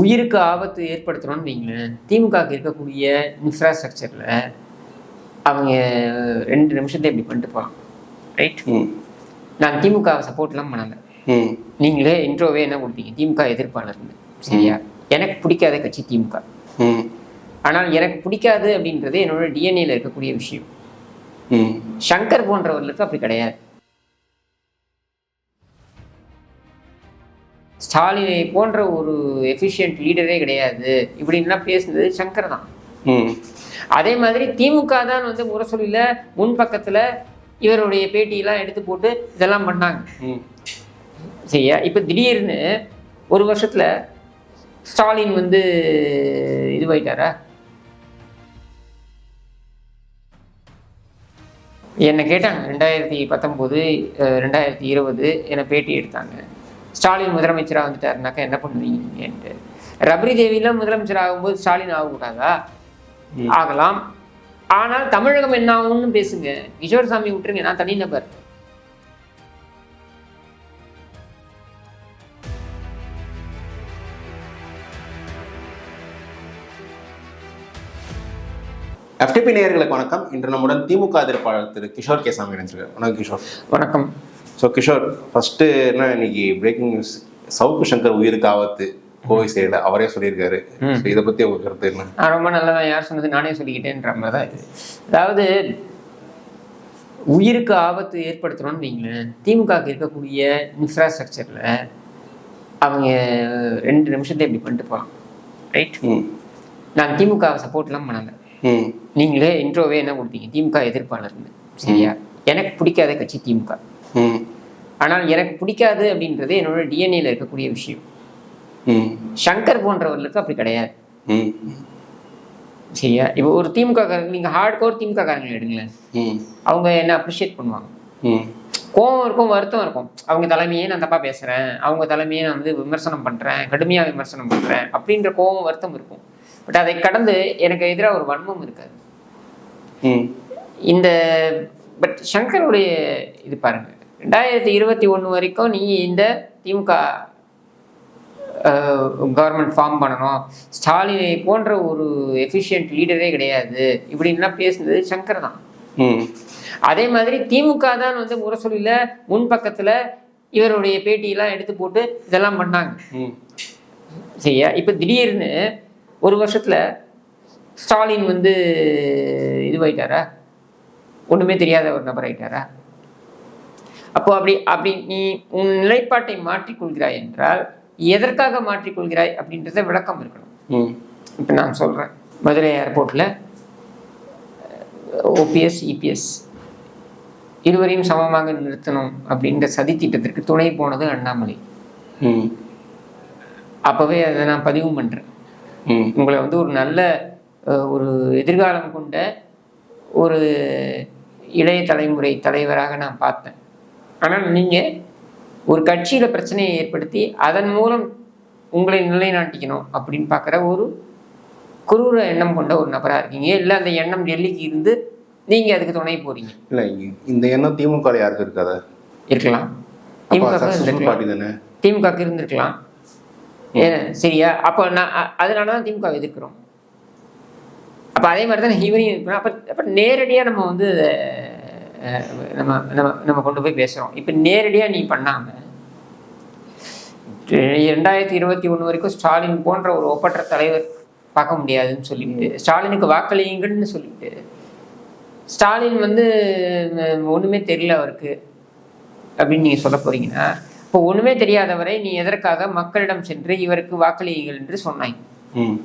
உயிருக்கு ஆபத்து ஏற்படுத்தணும்னு வைங்களேன் திமுகவுக்கு இருக்கக்கூடிய இன்ஃப்ராஸ்ட்ரக்சரில் அவங்க ரெண்டு நிமிஷத்தை இப்படி பண்ணிட்டு போகலாம் ரைட் நான் திமுகவை சப்போர்ட்லாம் பண்ணல. நீங்களே இன்ட்ரோவே என்ன கொடுத்தீங்க? திமுக எதிர்ப்பாளர்னு. சரியா? எனக்கு பிடிக்காத கட்சி திமுக. ம். ஆனால் எனக்கு பிடிக்காது அப்படின்றது என்னோட டிஎன்ஏல இருக்கக்கூடிய விஷயம். சங்கர் போன்றவர்களுக்கு அப்படி கிடையாது. ஸ்டாலினை போன்ற ஒரு எஃபிஷியன்ட் லீடரே கிடையாது. இப்படின்லாம் பேசுனது சங்கர் தான். அதே மாதிரி திமுக தான் வந்து முரசொலியில் முன்பக்கத்தில் இவருடைய பேட்டியெல்லாம் எடுத்து போட்டு இதெல்லாம் பண்ணாங்க. சரியா? இப்போ திடீர்னு ஒரு வருஷத்தில் ஸ்டாலின் வந்து இதுவாயிட்டாரா என்னை கேட்டாங்க ரெண்டாயிரத்தி பத்தொம்போது ரெண்டாயிரத்தி இருபது என்னை பேட்டி எடுத்தாங்க. ஸ்டாலின் முதலமைச்சராக வந்துட்டாருனாக்கா என்ன பண்ணுவீங்கன்ட்டு ரபரி தேவிலாம் முதலமைச்சர் ஆகும்போது ஸ்டாலின் ஆகக்கூடாதா? ஆகலாம். ஆனால் தமிழகம் என்ன ஆகும்னு பேசுங்க. கிஷோர் சாமி விட்டுருங்க. நான் தனிநபர் எஃப்டிபி நேயர்களுக்கு வணக்கம். இன்று நம்முடன் திமுக எதிர்ப்பாளர் திரு கிஷோர் கேசாமி இணைஞ்சிருக்காரு வணக்கம் கிஷோர். வணக்கம். ஸோ கிஷோர் ஃபர்ஸ்ட் என்ன இன்னைக்கு பிரேக்கிங் நியூஸ் சவுக்கு சங்கர் உயிருக்கு ஆபத்து. கோவை சைடில் அவரே சொல்லியிருக்காரு. இதை பத்தி உங்க கருத்து என்ன? ரொம்ப நல்லவன் யார் சொன்னது நானே சொல்லிக்கிட்டேன்ற மாதிரி தான் இது அதாவது உயிருக்கு ஆபத்து ஏற்படுத்தணும்னு வைங்களேன் திமுகவுக்கு இருக்கக்கூடிய இன்ஃப்ராஸ்ட்ரக்சரில் அவங்க ரெண்டு நிமிஷத்தை இப்படி பண்ணிட்டு போகலாம் ரைட் நான் திமுகவை சப்போர்ட்லாம் பண்ணல. நீங்களே இன்ட்ரோவே என்ன கொடுத்தீங்க? திமுக எதிர்ப்பாளர்னு. சரியா? எனக்கு பிடிக்காத கட்சி திமுக. ஆனால் எனக்கு பிடிக்காது அப்படின்றது என்னோட டிஎன்ஏல இருக்கக்கூடிய விஷயம். ம். சங்கர் போன்றவர்களுக்கு அப்படி கிடையாது. ம். சரியா? இப்போ ஒரு திமுக நீங்கள் ஹார்ட் கோர் திமுக காரங்களை எடுங்களேன் அவங்க என்ன அப்ரிஷியேட் பண்ணுவாங்க? ம். கோவம் இருக்கும் வருத்தம் இருக்கும். அவங்க தலைமையே நான் தப்பாக பேசுகிறேன் அவங்க தலைமையே நான் வந்து விமர்சனம் பண்ணுறேன் கடுமையாக விமர்சனம் பண்ணுறேன் அப்படின்ற கோவம் வருத்தம் இருக்கும். பட் அதை கடந்து எனக்கு எதிராக ஒரு வன்மம் இருக்காது. ம். இந்த பட் சங்கருடைய இது பாருங்க. ரெண்டாயிரத்தி இருபத்தி ஒன்று வரைக்கும் நீ இந்த திமுக கவர்மெண்ட் ஃபார்ம் பண்ணணும். ஸ்டாலினை போன்ற ஒரு எஃபிஷியன்ட் லீடரே கிடையாது. இப்படின்லாம் பேசுனது சங்கர் தான். ம். அதே மாதிரி திமுக தான் வந்து முரசொலியில் முன்பக்கத்தில் இவருடைய பேட்டியெல்லாம் எடுத்து போட்டு இதெல்லாம் பண்ணாங்க. ம். சரியா? இப்போ திடீர்னு ஒரு வருஷத்தில் ஸ்டாலின் வந்து இதுவாயிட்டாரா? ஒன்றுமே தெரியாத ஒரு நபர் ஆயிட்டாரா அப்போ அப்படி அப்படி நீ உன் நிலைப்பாட்டை மாற்றிக்கொள்கிறாய் என்றால் எதற்காக மாற்றிக்கொள்கிறாய் அப்படின்றத விளக்கம் இருக்கணும். ம். இப்போ நான் சொல்கிறேன் மதுரை ஏர்போர்ட்டில் ஓபிஎஸ் இபிஎஸ் இருவரையும் சமமாக நிறுத்தணும் அப்படின்ற சதி திட்டத்திற்கு துணை போனது அண்ணாமலை. ம். அப்போவே அதை நான் பதிவு பண்ணுறேன் ம். உங்களை வந்து ஒரு நல்ல ஒரு எதிர்காலம் கொண்ட ஒரு இளைய தலைமுறை தலைவராக நான் பார்த்தேன். ஆனால் நீங்கள் ஒரு கட்சியில் பிரச்சனையை ஏற்படுத்தி அதன் மூலம் உங்களை நிலைநாட்டிக்கணும் அப்படின்னு பார்க்குற ஒரு குரூர எண்ணம் கொண்ட ஒரு நபராக இருக்கீங்க. இல்லை அந்த எண்ணம் டெல்லிக்கு இருந்து நீங்கள் அதுக்கு துணை போறீங்க. இல்லை இந்த எண்ணம் திமுக யாருக்கு இருக்காதா? இருக்கலாம். திமுக திமுக இருந்திருக்கலாம். சரியா? அப்போ நான் அதனால தான் திமுக எதிர்க்கிறோம். அப்போ அதே மாதிரி தான் இருக்கிறோம் அப்போ அப்போ நேரடியாக நம்ம வந்து நம்ம நம்ம நம்ம கொண்டு போய் பேசுகிறோம் இப்போ நேரடியாக நீ பண்ணாமல் ரெண்டாயிரத்தி இருபத்தி ஒன்று வரைக்கும் ஸ்டாலின் போன்ற ஒரு ஒப்பற்ற தலைவர் பார்க்க முடியாதுன்னு சொல்லிட்டு ஸ்டாலினுக்கு வாக்களியுங்கள்னு சொல்லிட்டு ஸ்டாலின் வந்து ஒண்ணுமே தெரியல அவருக்கு அப்படின்னு நீங்க சொல்ல போறீங்கன்னா இப்போ ஒண்ணுமே தெரியாதவரை நீ எதற்காக மக்களிடம் சென்று இவருக்கு வாக்களியுங்கள் என்று சொன்னாங்க ம்.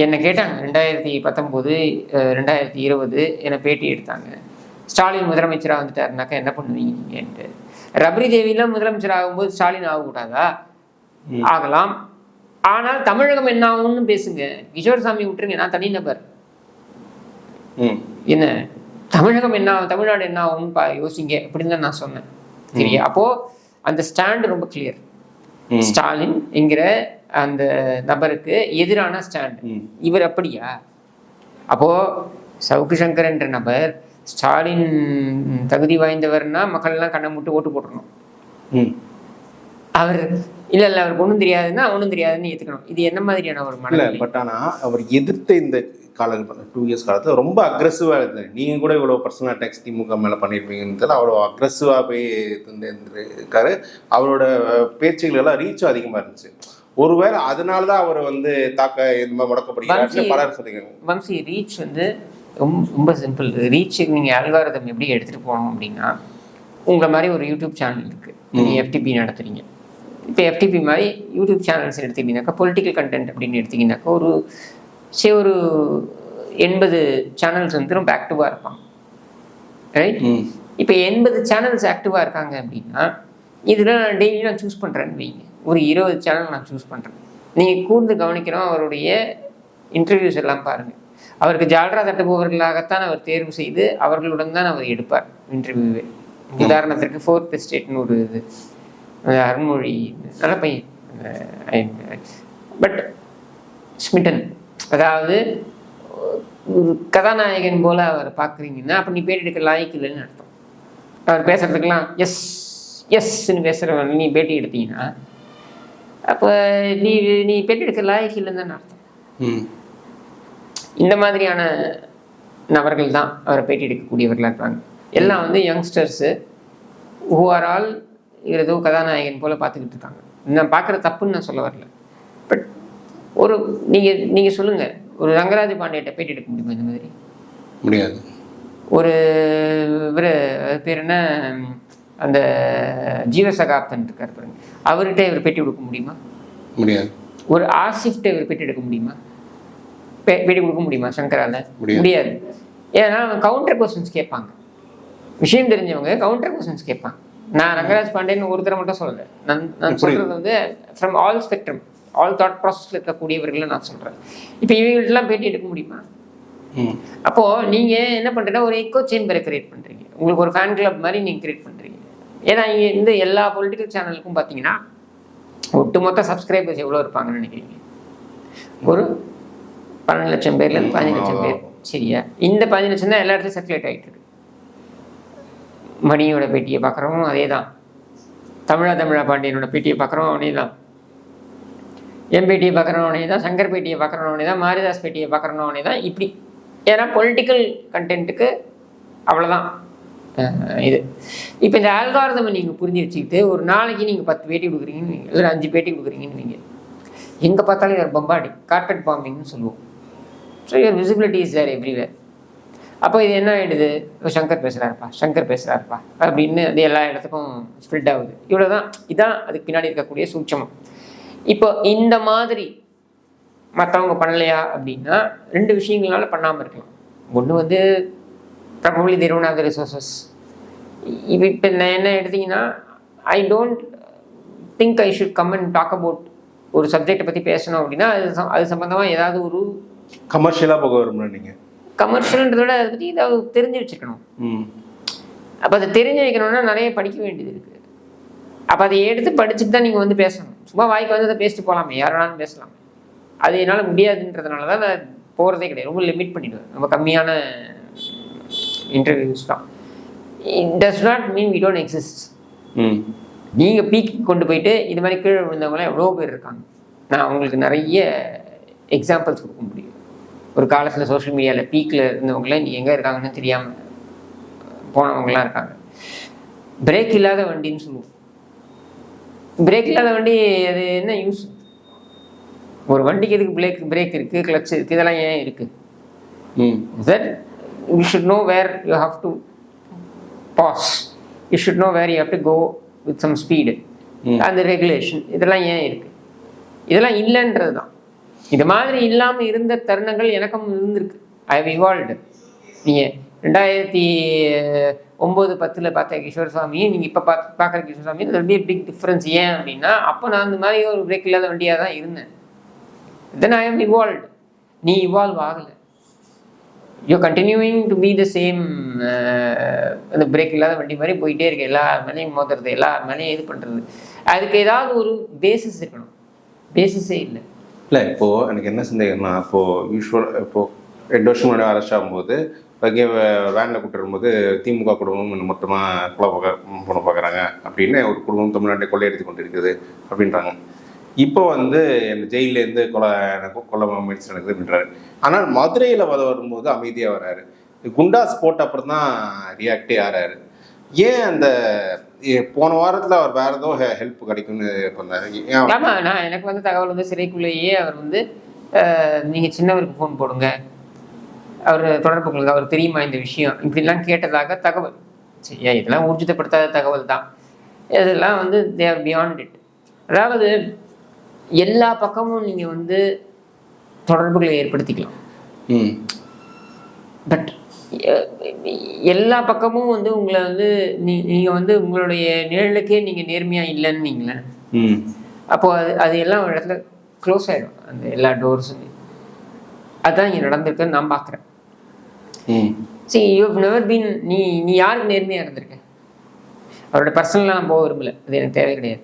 என்னை கேட்டாங்க ரெண்டாயிரத்தி பத்தொம்போது ரெண்டாயிரத்தி இருபது என்னை பேட்டி எடுத்தாங்க. ஸ்டாலின் முதலமைச்சராக வந்துட்டாருனாக்கா என்ன பண்ணுவீங்கன்ட்டு ரபரி தேவிலாம் முதலமைச்சர் ஆகும்போது ஸ்டாலின் ஆகக்கூடாதா. ஆகலாம். ஆனால் தமிழகம் என்ன ஆகும்னு பேசுங்க. கிஷோர் சாமி விட்டுருங்க நான் தனிநபர். என்ன? தமிழகம் என்ன ஆகும் தமிழ்நாடு என்ன ஆகும்னு பா யோசிங்க அப்படின்னு தான் நான் சொன்னேன். சரியா? அப்போ அந்த ஸ்டாண்ட் ரொம்ப கிளியர். ஸ்டாலின் என்கிற அந்த நபருக்கு எதிரான ஸ்டாண்ட். இவர் அப்படியா? அப்போ சவுக்கு சங்கர் என்ற நபர் ஸ்டாலின் தகுதி வாய்ந்தவர்னா மக்கள்லாம் கண்ணை மூட்டு ஓட்டு போட்டுறணும். ம். அவர் இல்ல இல்ல அவருக்கு ஒன்றும் தெரியாதுன்னா ஒன்றும் தெரியாதுன்னு ஏத்துக்கணும். இது என்ன மாதிரியான ஒரு மனநிலை? பட் ஆனா அவர் எதிர்த்த இந்த கால டூ இயர்ஸ் காலத்துல ரொம்ப அக்ரெசிவா இருந்தாரு. நீங்க கூட இவ்வளவு பர்சனல் அட்டாக்ஸ் திமுக மேல பண்ணிருப்பீங்கன்னு அவ்வளோ அக்ரெசிவா போய் இருந்திருக்காரு அவரோட பேச்சுகள் எல்லாம் ரீச்சும் அதிகமா இருந்துச்சு. ஒருவேளை அதனால தான் அவர் வந்து தாக்க வம்சி- பலர் சொல்லிக்கிறாங்க வம்சி ரீச் வந்து ரொம்ப ரொம்ப சிம்பிள் ரீச்சுக்கு நீங்கள் அல்காரதம் எப்படி எடுத்துகிட்டு போகணும் அப்படின்னா உங்களை மாதிரி ஒரு யூடியூப் சேனல் இருக்குது நீங்கள் எஃப்டிபி நடத்துறீங்க. இப்போ எஃப்டிபி மாதிரி யூடியூப் சேனல்ஸ் எடுத்துக்கிட்டீங்கன்னாக்கா பொலிட்டிக்கல் கண்டென்ட் அப்படின்னு எடுத்தீங்கன்னாக்கா ஒரு சரி ஒரு எண்பது சேனல்ஸ் வந்து ரொம்ப ஆக்டிவாக இருப்பாங்க. ரைட் இப்போ எண்பது சேனல்ஸ் ஆக்டிவாக இருக்காங்க அப்படின்னா இதில் நான் டெய்லி நான் சூஸ் பண்ணுறேன்னு வைங்க. ஒரு இருபது சேனல் நான் சூஸ் பண்ணுறேன் நீங்கள் கூர்ந்து கவனிக்கிறோம் அவருடைய இன்டர்வியூஸ் எல்லாம் பாருங்கள் அவருக்கு ஜால்ரா தட்டுபவர்களாகத்தான் அவர் தேர்வு செய்து அவர்களுடன் தான் அவர் எடுப்பார் இன்டர்வியூவே உதாரணத்திற்கு ஃபோர்த் ஸ்டேட்னு ஒரு இது. அருண்மொழி நல்ல பையன். பட் ஸ்மிட்டன் அதாவது ஒரு கதாநாயகன் போல அவர் பார்க்குறீங்கன்னா அப்போ நீ பேட்டி எடுக்க லாய்க்கு இல்லைன்னு அர்த்தம். அவர் பேசுறதுக்கெல்லாம் எஸ் எஸ்ன்னு பேசுகிறவன் நீ பேட்டி எடுத்தீங்கன்னா அப்போ நீ நீ பேட்டி எடுக்க லாய்க்கு இல்லைன்னு தானே அர்த்தம். இந்த மாதிரியான நபர்கள் தான் அவரை பேட்டி எடுக்கக்கூடியவர்களாக இருப்பாங்க. எல்லாம் வந்து யங்ஸ்டர்ஸு ஹூ ஆர் ஆல் ஏதோ கதாநாயகன் போல பார்த்துக்கிட்டு இருக்காங்க. நான் பார்க்குற தப்புன்னு நான் சொல்ல வரல. பட் ஒரு நீங்கள் நீங்கள் சொல்லுங்கள் ஒரு ரங்கராஜ பாண்டியிட்ட பேட்டி எடுக்க முடியுமா இந்த மாதிரி? முடியாது. ஒரு இவர் பேர் என்ன? அந்த ஜீவசகாப்தன் இருக்கார் பாருங்க. அவர்கிட்ட இவர் பேட்டி கொடுக்க முடியுமா? முடியாது. ஒரு ஆசிஃப்ட இவர் பேட்டி எடுக்க முடியுமா? பேட்டி கொடுக்க முடியுமா சங்கரால? முடியாது. ஏன்னா கவுண்டர் கொஸ்டின்ஸ் கேட்பாங்க. விஷயம் தெரிஞ்சவங்க கவுண்டர் கொஸ்டின்ஸ் கேட்பாங்க. நான் ரங்கராஜ் பாண்டேன்னு ஒருத்தரை மட்டும் சொல்லலை. நான் நான். சொல்றது வந்து from all spectrum all thought ப்ராசஸில் இருக்கக்கூடியவர்களை நான் சொல்கிறேன் இப்போ இவங்கள்ட்டலாம் பேட்டி எடுக்க முடியுமா? ம். அப்போ நீங்க என்ன பண்றீங்கன்னா ஒரு எக்கோ சேம்பரை கிரியேட் பண்றீங்க. உங்களுக்கு ஒரு ஃபேன் கிளப் மாதிரி நீங்க கிரியேட் பண்றீங்க. ஏன்னா இங்க இந்த எல்லா பொலிட்டிக்கல் சேனலுக்கும் பார்த்தீங்கன்னா ஒட்டுமொத்த சப்ஸ்கிரைபர்ஸ் எவ்வளோ இருப்பாங்கன்னு நினைக்கிறீங்க? ஒரு பன்னெண்டு லட்சம் பேர்ல இருந்து பதினஞ்சு லட்சம் பேர். சரியா? இந்த பதினஞ்சு லட்சம் தான் எல்லா இடத்துலையும் சர்க்குலேட் ஆகிட்டு இருக்கு. மணியோட பேட்டியை பார்க்குறோம் அதே தான் தமிழா தமிழா பாண்டியனோட பேட்டியை பார்க்குறோம் அவனே தான் என் பேட்டியை பார்க்குறவனே தான் சங்கர் பேட்டியை பார்க்குறவனே தான் மாரிதாஸ் பேட்டியை பார்க்குறவனே தான் இப்படி. ஏன்னா பொலிட்டிக்கல் கண்டென்ட்டுக்கு அவ்வளோதான் இது. இப்போ இந்த ஆல்காரதமை நீங்கள் புரிஞ்சு வச்சுக்கிட்டு ஒரு நாளைக்கு நீங்கள் பத்து பேட்டி கொடுக்குறீங்கன்னு இல்லை அஞ்சு பேட்டி கொடுக்குறீங்கன்னு வைங்க. எங்கே பார்த்தாலும் இவர் பம்பாடி கார்பெட் பாம்பிங்னு சொல்லுவோம். So your visibility is where everywhere அப்போ இது என்ன ஆயிடுது? இப்போ சங்கர் பேசுகிறாருப்பா சங்கர் பேசுகிறாருப்பா அப்படின்னு அது எல்லா இடத்துக்கும் ஸ்ப்ரெட் ஆகுது. இவ்வளோ தான் இதான் அதுக்கு பின்னாடி இருக்கக்கூடிய சூட்சமம். இப்போ இந்த மாதிரி மற்றவங்க பண்ணலையா அப்படின்னா ரெண்டு விஷயங்களால பண்ணாமல் இருக்கலாம். ஒன்று வந்து ப்ராபப்ளி they don't இப்போ இப்போ நான் என்ன எடுத்தீங்கன்னா I don't think I should come and talk about ஒரு சப்ஜெக்டை பற்றி பேசணும் அப்படின்னா அது அது சம்மந்தமாக ஏதாவது ஒரு கமர்ஷியலாக போக விரும்புகிறேன் நீங்கள் கமர்ஷியல்ன்றத விட அதை பற்றி ஏதாவது தெரிஞ்சு வச்சுக்கணும் ம். அப்போ அதை தெரிஞ்சு வைக்கணும்னா நிறைய படிக்க வேண்டியது இருக்குது அப்போ அதை எடுத்து படிச்சுட்டு தான் நீங்கள் வந்து பேசணும். சும்மா வாய்க்கு வந்து அதை பேசிட்டு போகலாமே. யார் வேணாலும் பேசலாம். அது என்னால் முடியாதுன்றதுனால தான் நான் போகிறதே கிடையாது. ரொம்ப லிமிட் பண்ணிடுவேன். ரொம்ப கம்மியான இன்டர்வியூஸ் தான். Does not mean we don't exist ம். நீங்கள் பீக் கொண்டு போயிட்டு இது மாதிரி கீழே விழுந்தவங்களாம் எவ்வளோ பேர் இருக்காங்க. நான் உங்களுக்கு நிறைய எக்ஸாம்பிள்ஸ் கொடுக்க முடியும். ஒரு காலத்தில் சோஷியல் மீடியாவில் பீக்கில் இருந்தவங்களாம் நீ எங்கே இருக்காங்கன்னு தெரியாமல் போனவங்களாம் இருக்காங்க. பிரேக் இல்லாத வண்டின்னு சொல்லுவோம். பிரேக் இல்லாத வண்டி அது என்ன யூஸ் ஒரு வண்டிக்கு எதுக்கு பிரேக் பிரேக் இருக்குது கிளச் இருக்குது இதெல்லாம் ஏன் இருக்குது ம். that you should know where you have to pause. You should know where you have to go with some speed. ம். அந்த ரெகுலேஷன் இதெல்லாம் ஏன் இருக்கு? இதெல்லாம் இல்லைன்றது தான் இது மாதிரி இல்லாமல் இருந்த தருணங்கள் எனக்கும் இருந்திருக்கு. ஐ ஹவ் இவால்வ்டு நீங்கள் ரெண்டாயிரத்தி ஒம்பது பத்தில் பார்த்த கிஷோர் சுவாமியும் நீங்கள் இப்போ பார்த்து பார்க்குற கிஷோர் சுவாமி ரொம்ப பிக் டிஃப்ரென்ஸ் ஏன் அப்படின்னா அப்போ நான் அந்த மாதிரி ஒரு பிரேக் இல்லாத வண்டியாக தான் இருந்தேன். தென் ஐ எம் இவால்வ்டு நீ இவால்வ் ஆகலை. You continuing to be the same அந்த பிரேக் இல்லாத வண்டி மாதிரி போயிட்டே இருக்கு. எல்லா மேலேயும் மோதுறது எல்லா மேலேயும் இது பண்ணுறது அதுக்கு ஏதாவது ஒரு பேசிஸ் இருக்கணும். பேசிஸே இல்லை. இல்லை இப்போது எனக்கு என்ன சந்தேகம்னா இப்போது யூஸ்வல் இப்போது ரெண்டு வருஷம் முன்னாடி அரெஸ்ட் ஆகும்போது அங்கே வேனில் கூப்பிட்டு வரும்போது திமுக குடும்பம் மொத்தமாக கொலை பார்க்க பண்ண பார்க்குறாங்க அப்படின்னு ஒரு குடும்பம் தமிழ்நாட்டை கொள்ளையடித்து கொண்டு இருக்குது அப்படின்றாங்க. இப்போ வந்து என்ன ஜெயிலேருந்து கொலை எனக்கு கொலை முயற்சி நடக்குது அப்படின்றாரு. ஆனால் மதுரையில் வத வரும்போது அமைதியாக வராரு. குண்டாஸ் போட்ட அப்புறம் தான் ரியாக்டே ஆறாரு. ஏன் அந்த போன வாரத்தில் அவர் வேற ஏதோ ஹெல்ப் கிடைக்கும்னு பண்ணாரு ஏன் ஆமா நான் எனக்கு வந்து தகவல் வந்து சிறைக்குள்ளேயே அவர் வந்து அஹ், நீங்க சின்னவருக்கு ஃபோன் போடுங்க. அவர் தொடர்பு கொள்ளுங்க அவர் தெரியுமா இந்த விஷயம்? இப்படிலாம் கேட்டதாக தகவல். சரியா இதெல்லாம் ஊர்ஜிதப்படுத்தாத தகவல் தான். இதெல்லாம் வந்து தேர் பியாண்ட் இட் அதாவது எல்லா பக்கமும் நீங்க வந்து தொடர்புகளை ஏற்படுத்திக்கலாம். ம். பட் எல்லா பக்கமும் வந்து உங்களை வந்து நீ நீங்கள் வந்து உங்களுடைய நிழலுக்கே நீங்கள் நேர்மையாக இல்லைன்னு நீங்களேன் ம். அப்போ அது அது எல்லாம் ஒரு இடத்துல க்ளோஸ் ஆகிடும் அந்த எல்லா டோர்ஸுமே அதுதான் இங்கே நடந்திருக்குன்னு நான் பார்க்குறேன். சரி யூ நெவர் பீன் நீ நீ யாருக்கு நேர்மையாக இருந்திருக்க? அவரோட பர்சனலாக நான் போக விரும்பல. அது எனக்கு தேவை கிடையாது.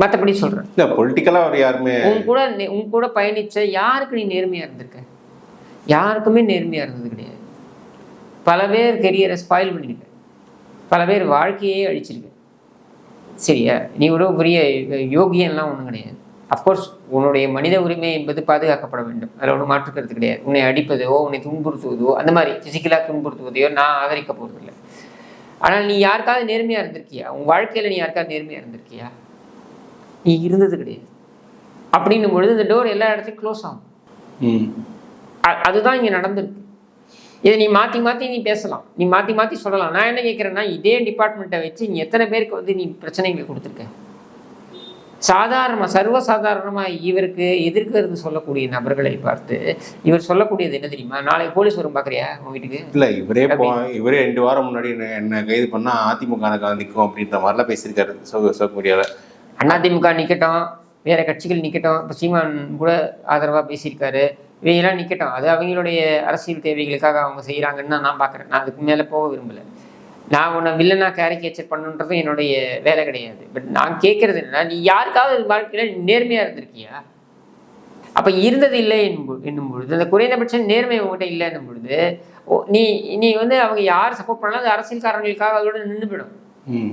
மற்றபடி சொல்கிறேன் இல்லை பொலிட்டிக்கலாக அவர் யாருமே உன் கூட உன் கூட பயணிச்ச யாருக்கு நீ நேர்மையாக இருந்திருக்க? யாருக்குமே நேர்மையாக இருந்தது கிடையாது. பல பேர் கெரியரை ஸ்பாயில் பண்ணிருக்க பல பேர் வாழ்க்கையே அழிச்சிருக்க. சரியா? நீ ஒரு பெரிய யோகியன்லாம் ஒன்றும் கிடையாது. அஃப்கோர்ஸ் உன்னுடைய மனித உரிமை என்பது பாதுகாக்கப்பட வேண்டும். அதில் ஒன்றும் மாற்றுக்கிறது கிடையாது. உன்னை அடிப்பதோ உன்னை துன்புறுத்துவதோ அந்த மாதிரி ஃபிசிக்கலாக துன்புறுத்துவதையோ நான் ஆதரிக்க போகிறதில்லை ஆனால் நீ யாருக்காவது நேர்மையாக இருந்திருக்கியா? உன் வாழ்க்கையில் நீ யாருக்காவது நேர்மையாக இருந்திருக்கியா? நீ இருந்தது கிடையாது. அப்படின்னும் பொழுது இந்த டோர் எல்லா இடத்துலையும் க்ளோஸ் ஆகும். அதுதான் இங்கே நடந்திருக்கு. இதை நீ மாற்றி மாற்றி நீ பேசலாம். நீ மாற்றி மாற்றி சொல்லலாம். நான் என்ன கேட்குறேன்னா இதே டிபார்ட்மெண்ட்டை வச்சு நீ எத்தனை பேருக்கு வந்து நீ பிரச்சனைகளை கொடுத்துருக்க? சாதாரணமாக சர்வசாதாரணமாக இவருக்கு எதிர்க்கிறது சொல்லக்கூடிய நபர்களை பார்த்து இவர் சொல்லக்கூடியது என்ன தெரியுமா? நாளைக்கு போலீஸ் வரும் பார்க்குறியா உன் வீட்டுக்கு? இல்லை இவரே இவரே ரெண்டு வாரம் முன்னாடி என்ன- என்ன கைது பண்ணா அதிமுக நிற்கும் அப்படின்ற மாதிரிலாம் பேசியிருக்காரு சோக சோகமுடியால. அதிமுக நிற்கட்டும் வேற கட்சிகள் நிற்கட்டும் இப்போ சீமான் கூட ஆதரவாக பேசியிருக்காரு. இவையெல்லாம் நிற்கட்டும் அது அவங்களுடைய அரசியல் தேவைகளுக்காக அவங்க செய்கிறாங்கன்னு தான் நான் பார்க்குறேன் நான் அதுக்கு மேலே போக விரும்பலை. நான் உன்னை வில்லனா கேரிகேச்சர் பண்ணுன்றது என்னுடைய வேலை கிடையாது. பட் நான் கேட்கறது என்னன்னா நீ யாருக்காவது வாழ்க்கையில் நேர்மையாக இருந்திருக்கியா? அப்போ இருந்தது இல்லை என்னும் பொழுது அந்த குறைந்தபட்சம் நேர்மை உங்ககிட்ட இல்லை என்னும் பொழுது நீ நீ வந்து அவங்க யார் சப்போர்ட் பண்ணாலும் அது அரசியல்காரங்களுக்காக அதோட நின்று போயிடும். ம்.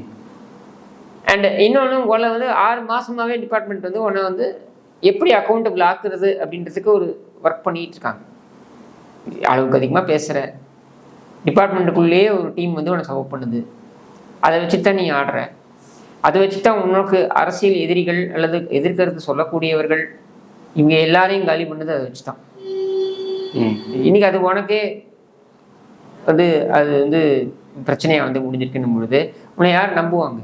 அண்ட் இன்னொன்று உங்களை வந்து ஆறு மாசமாவே டிபார்ட்மெண்ட் வந்து உன்னை வந்து எப்படி அக்கௌண்டபிள் ஆக்குறது அப்படின்றதுக்கு ஒரு ஒர்க் பண்ணிட்டு இருக்காங்க அளவுக்கு அதிகமாக பேசுகிற டிபார்ட்மெண்ட்டுக்குள்ளேயே ஒரு டீம் வந்து உன்னை சப்போர்ட் பண்ணுது. அதை வச்சு தான் நீ ஆடுற. அதை வச்சு தான் உனக்கு அரசியல் எதிரிகள் அல்லது எதிர்க்கிறது சொல்லக்கூடியவர்கள் இவங்க எல்லாரையும் காலி பண்ணது அதை வச்சு தான் ம். இன்னைக்கு அது உனக்கே வந்து அது வந்து பிரச்சனையாக வந்து முடிஞ்சிருக்குன்னும் பொழுது உன்னை யார் நம்புவாங்க?